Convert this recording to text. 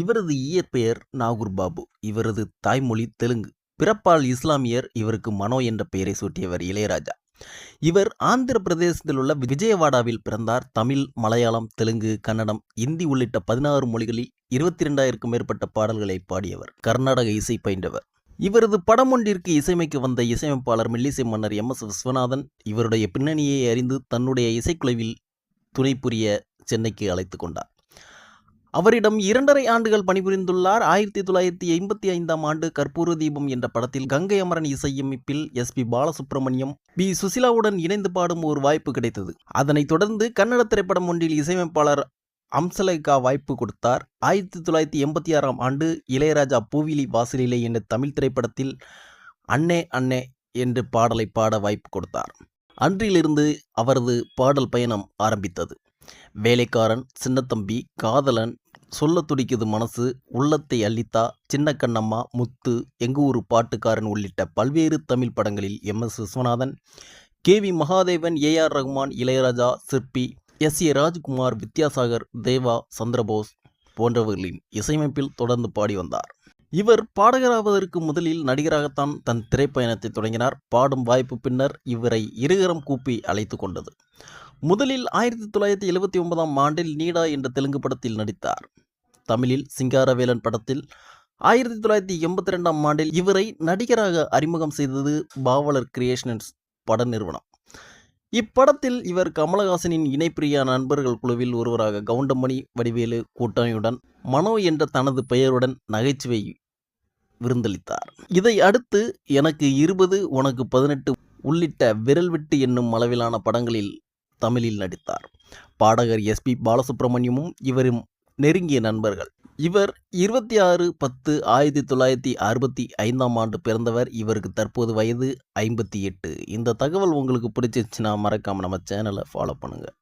இவரது இயற்பெயர் நாகூர் பாபு இவரது தாய்மொழி தெலுங்கு. பிறப்பால் இஸ்லாமியர் இவருக்கு மனோ என்ற பெயரை சூட்டியவர் இளையராஜா. இவர் ஆந்திர பிரதேசத்தில் உள்ள விஜயவாடாவில் பிறந்தார். தமிழ் மலையாளம் தெலுங்கு கன்னடம் இந்தி உள்ளிட்ட பதினாறு மொழிகளில் இருபத்தி ரெண்டாயிரக்கும் மேற்பட்ட பாடல்களை பாடியவர். கர்நாடக இசை பயின்றவர். இவரது படம் ஒன்றிற்கு இசையமைக்க வந்த இசையமைப்பாளர் மெல்லிசை மன்னர் எம். எஸ். விஸ்வநாதன் இவருடைய பின்னணியை அறிந்து தன்னுடைய இசைக்குழுவில் துணை புரிய சென்னைக்கு அழைத்து கொண்டார். அவரிடம் இரண்டரை ஆண்டுகள் பணிபுரிந்துள்ளார். ஆயிரத்தி தொள்ளாயிரத்தி ஐம்பத்தி ஐந்தாம் ஆண்டு கற்பூர தீபம் என்ற படத்தில் கங்கை அமரன் இசையமைப்பில் எஸ் பி பாலசுப்ரமணியம் பி சுசிலாவுடன் இணைந்து பாடும் ஒரு வாய்ப்பு கிடைத்தது. அதனைத் தொடர்ந்து கன்னட திரைப்படம் ஒன்றில் இசையமைப்பாளர் அம்சலேகா வாய்ப்பு கொடுத்தார். ஆயிரத்தி தொள்ளாயிரத்தி எண்பத்தி ஆறாம் ஆண்டு இளையராஜா பூவிலி வாசலிலே என்ற தமிழ் திரைப்படத்தில் அண்ணே அண்ணே என்று பாடலை பாட வாய்ப்பு கொடுத்தார். அன்றிலிருந்து அவரது பாடல் பயணம் ஆரம்பித்தது. வேலைக்காரன் சின்னத்தம்பி காதலன் சொல்ல துடிக்குது மனசு உள்ளத்தை அள்ளித்தா சின்ன கண்ணம்மா முத்து எங்க ஊரு பாட்டுக்காரன் உள்ளிட்ட பல்வேறு தமிழ் படங்களில் M. S. Viswanathan K. V. Mahadevan A. R. Rahman Ilaiyaraaja Sirpy S. A. Rajkumar Vidyasagar Deva Chandrabose போன்றவர்களின் இசையமைப்பில் தொடர்ந்து பாடி வந்தார். இவர் பாடகராவதற்கு முதலில் நடிகராகத்தான் தன் திரைப்பயணத்தை தொடங்கினார். பாடும் வாய்ப்பு பின்னர் இவரை இருகரம் கூப்பி அழைத்து கொண்டது. முதலில் ஆயிரத்தி தொள்ளாயிரத்தி எழுபத்தி ஒன்பதாம் ஆண்டில் நீடா என்ற தெலுங்கு படத்தில் நடித்தார். தமிழில் சிங்காரவேலன் படத்தில் ஆயிரத்தி தொள்ளாயிரத்தி எண்பத்தி ரெண்டாம் ஆண்டில் இவரை நடிகராக அறிமுகம் செய்தது பாவலர் கிரியேஷன்ஸ் பட நிறுவனம். இப்படத்தில் இவர் கமலஹாசனின் இணைப்பிரியா நண்பர்கள் குழுவில் ஒருவராக கவுண்டமணி வடிவேலு கூட்டணியுடன் மனோ என்ற தனது பெயருடன் நகைச்சுவை விருந்தளித்தார். இதை அடுத்து எனக்கு இருபது உனக்கு பதினெட்டு உள்ளிட்ட விரல் விட்டு என்னும் அளவிலான படங்களில் தமிழில் நடித்தார். பாடகர் எஸ்பி பாலசுப்ரமணியமும் இவரும் நெருங்கிய நண்பர்கள். இவர் இருபத்தி ஆறு பத்து ஆயிரத்தி தொள்ளாயிரத்தி அறுபத்தி ஐந்தாம் ஆண்டு பிறந்தவர். இவருக்கு தற்போது வயது ஐம்பத்தி எட்டு. இந்த தகவல் உங்களுக்கு பிடிச்சிருச்சுன்னா மறக்காமல் நம்ம சேனலை ஃபாலோ பண்ணுங்கள்